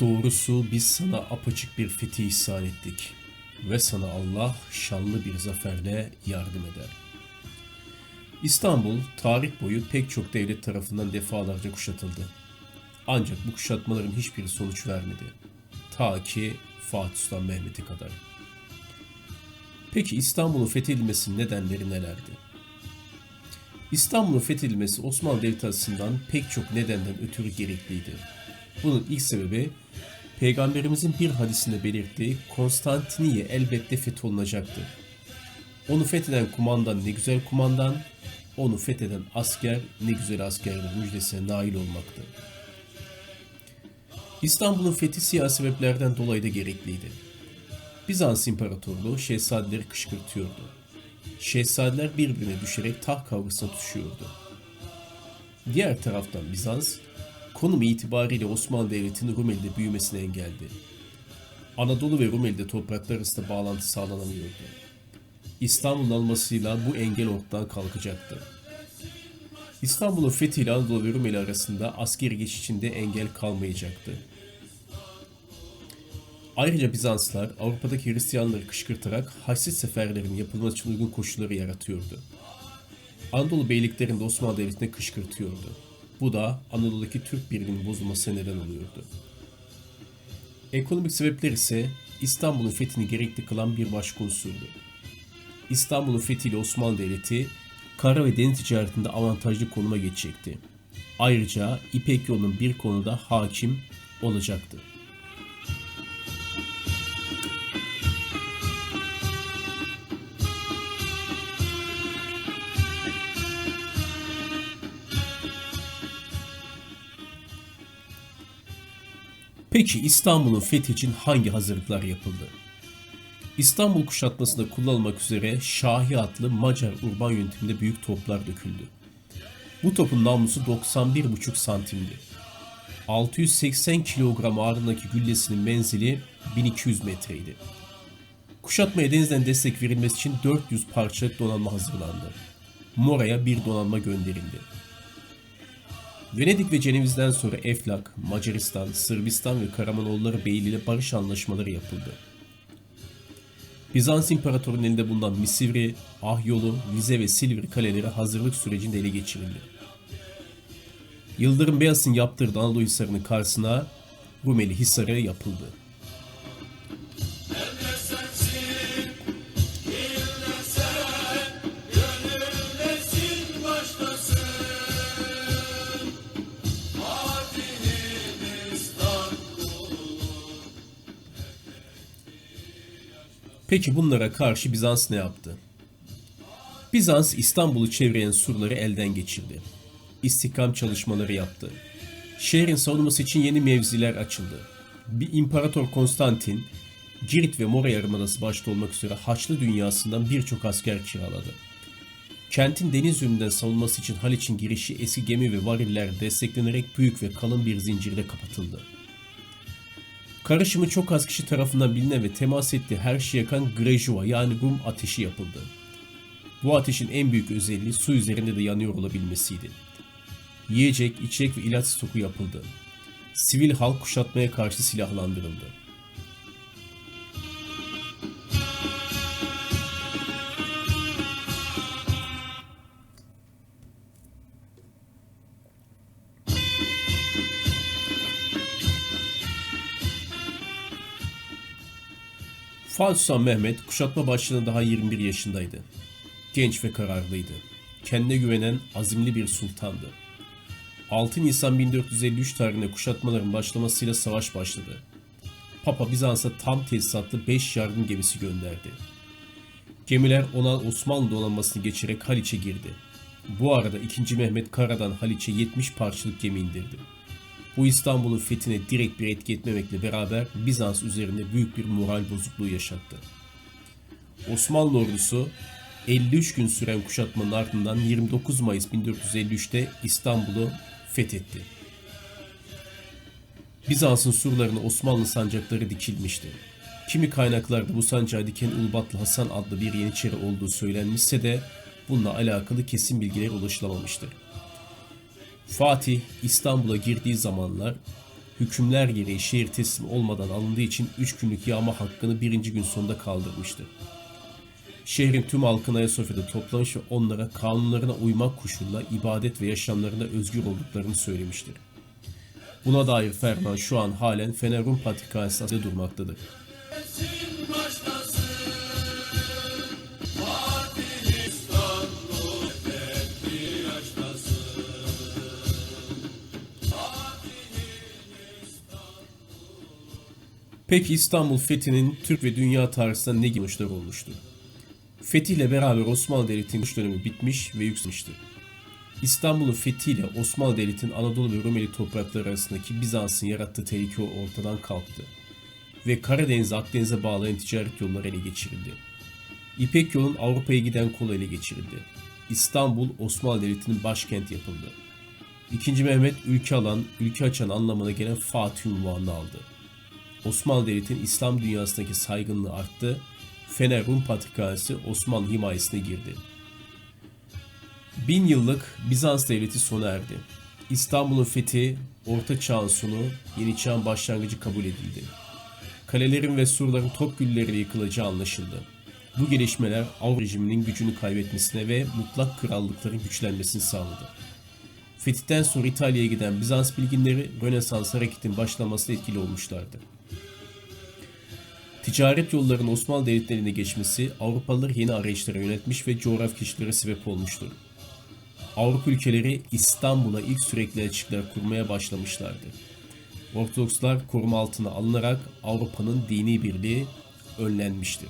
Doğrusu biz sana apaçık bir fethi ihsan ettik ve sana Allah şanlı bir zaferle yardım eder. İstanbul tarih boyu pek çok devlet tarafından defalarca kuşatıldı. Ancak bu kuşatmaların hiçbiri sonuç vermedi. Ta ki Fatih Sultan Mehmet'e kadar. Peki İstanbul'un fethedilmesinin nedenleri nelerdi? İstanbul'un fethedilmesi Osmanlı Devleti açısından pek çok nedenden ötürü gerekliydi. Bunun ilk sebebi Peygamberimizin bir hadisinde belirttiği Konstantiniye elbette fetholunacaktı. Onu fetheden kumandan ne güzel kumandan, onu fetheden asker ne güzel askerdir müjdesine nail olmaktı. İstanbul'un fethi siyasi sebeplerden dolayı da gerekliydi. Bizans İmparatorluğu şehzadeleri kışkırtıyordu. Şehzadeler birbirine düşerek taht kavgasına tutuşuyordu. Diğer taraftan Bizans, konum itibariyle Osmanlı Devleti'nin Rumeli'de büyümesine engelledi. Anadolu ve Rumeli'de topraklar arasında bağlantı sağlanamıyordu. İstanbul'un almasıyla bu engel ortadan kalkacaktı. İstanbul'un fethiyle Anadolu ve Rumeli arasında askeri geçişinde engel kalmayacaktı. Ayrıca Bizanslar Avrupa'daki Hristiyanları kışkırtarak Haçlı seferlerin yapılması için uygun koşulları yaratıyordu. Anadolu beyliklerini de Osmanlı Devleti'ne kışkırtıyordu. Bu da Anadolu'daki Türk birliğinin bozulmasına neden oluyordu. Ekonomik sebepler ise İstanbul'un fethini gerekli kılan bir başka unsurdu. İstanbul'un fethiyle Osmanlı Devleti kara ve deniz ticaretinde avantajlı konuma geçecekti. Ayrıca İpek yolunun bir konuda hakim olacaktı. Peki İstanbul'un fethi için hangi hazırlıklar yapıldı? İstanbul kuşatmasında kullanılmak üzere Şahi adlı Macar urban yönetiminde büyük toplar döküldü. Bu topun namlusu 91,5 santimdi. 680 kilogram ağırlığındaki güllesinin menzili 1200 metreydi. Kuşatmaya denizden destek verilmesi için 400 parça donanma hazırlandı. Mora'ya bir donanma gönderildi. Venedik ve Ceneviz'den sonra Eflak, Macaristan, Sırbistan ve Karamanoğulları Beyliği ile barış anlaşmaları yapıldı. Bizans İmparatorluğu'nun elinde bulunan Misivri, Ahyolu, Vize ve Silivri kaleleri hazırlık sürecinde ele geçirildi. Yıldırım Beyazıt'ın yaptırdığı Anadolu Hisarı'nın karşısına Rumeli Hisarı yapıldı. Peki bunlara karşı Bizans ne yaptı? Bizans İstanbul'u çevreyen surları elden geçirdi. İstikam çalışmaları yaptı. Şehrin savunması için yeni mevziler açıldı. Bir İmparator Konstantin, Girit ve Mora Yarımadası başta olmak üzere Haçlı dünyasından birçok asker kiraladı. Kentin deniz yönünden savunması için Haliç'in girişi eski gemi ve variller desteklenerek büyük ve kalın bir zincirde kapatıldı. Karışımı çok az kişi tarafından bilinen ve temas ettiği her şeyi yakan Grejuva yani Rum ateşi yapıldı. Bu ateşin en büyük özelliği su üzerinde de yanıyor olabilmesiydi. Yiyecek, içecek ve ilaç stoku yapıldı. Sivil halk kuşatmaya karşı silahlandırıldı. Sultan Mehmet kuşatma başlığında daha 21 yaşındaydı. Genç ve kararlıydı. Kendine güvenen azimli bir sultandı. 6 Nisan 1453 tarihinde kuşatmaların başlamasıyla savaş başladı. Papa Bizans'a tam tesisatlı 5 yardım gemisi gönderdi. Gemiler ona Osmanlı donanmasını geçerek Haliç'e girdi. Bu arada 2. Mehmet Karadan Haliç'e 70 parçalık gemi indirdi. Bu İstanbul'un fethine direkt bir etki etmemekle beraber Bizans üzerinde büyük bir moral bozukluğu yaşattı. Osmanlı ordusu 53 gün süren kuşatmanın ardından 29 Mayıs 1453'te İstanbul'u fethetti. Bizans'ın surlarına Osmanlı sancakları dikilmişti. Kimi kaynaklarda bu sancağı diken Ulubatlı Hasan adlı bir yeniçeri olduğu söylenmişse de bununla alakalı kesin bilgiler ulaşılamamıştır. Fatih İstanbul'a girdiği zamanlar hükümler gereği şehir teslim olmadan alındığı için 3 günlük yağma hakkını birinci gün sonunda kaldırmıştı. Şehrin tüm halkını Ayasofya'da toplamış ve onlara kanunlarına uymak koşuluyla ibadet ve yaşamlarında özgür olduklarını söylemiştir. Buna dair ferman şu an halen Fener Rum Patrikhanesi'nde durmaktadır. Peki İstanbul fethinin Türk ve dünya tarihinde ne gibi sonuçları olmuştu? Fetihle beraber Osmanlı Devleti'nin güç dönemi bitmiş ve yükselmişti. İstanbul'un fethiyle Osmanlı Devleti'nin Anadolu ve Rumeli toprakları arasındaki Bizans'ın yarattığı tehlike ortadan kalktı ve Karadeniz'e Akdeniz'e bağlayan ticaret yolları ele geçirildi. İpek yolun Avrupa'ya giden kolu ele geçirildi. İstanbul Osmanlı Devleti'nin başkenti yapıldı. İkinci Mehmet ülke alan, ülke açan anlamına gelen Fatih unvanını aldı. Osmanlı Devleti'nin İslam dünyasındaki saygınlığı arttı. Fener Rum Patrikhanesi Osmanlı himayesine girdi. Bin yıllık Bizans Devleti sona erdi. İstanbul'un fethi, Orta Çağ'ın sonu, Yeni Çağ'ın başlangıcı kabul edildi. Kalelerin ve surların top gülleriyle yıkılacağı anlaşıldı. Bu gelişmeler Avrupa rejiminin gücünü kaybetmesine ve mutlak krallıkların güçlenmesini sağladı. Fetihten sonra İtalya'ya giden Bizans bilginleri Rönesans hareketin başlamasına etkili olmuşlardı. Ticaret yollarının Osmanlı devletlerine geçmesi Avrupalıları yeni arayışlara yönetmiş ve coğrafi keşiflere sebep olmuştur. Avrupa ülkeleri İstanbul'a ilk sürekli elçilikler kurmaya başlamışlardı. Ortodokslar koruma altına alınarak Avrupa'nın dini birliği önlenmiştir.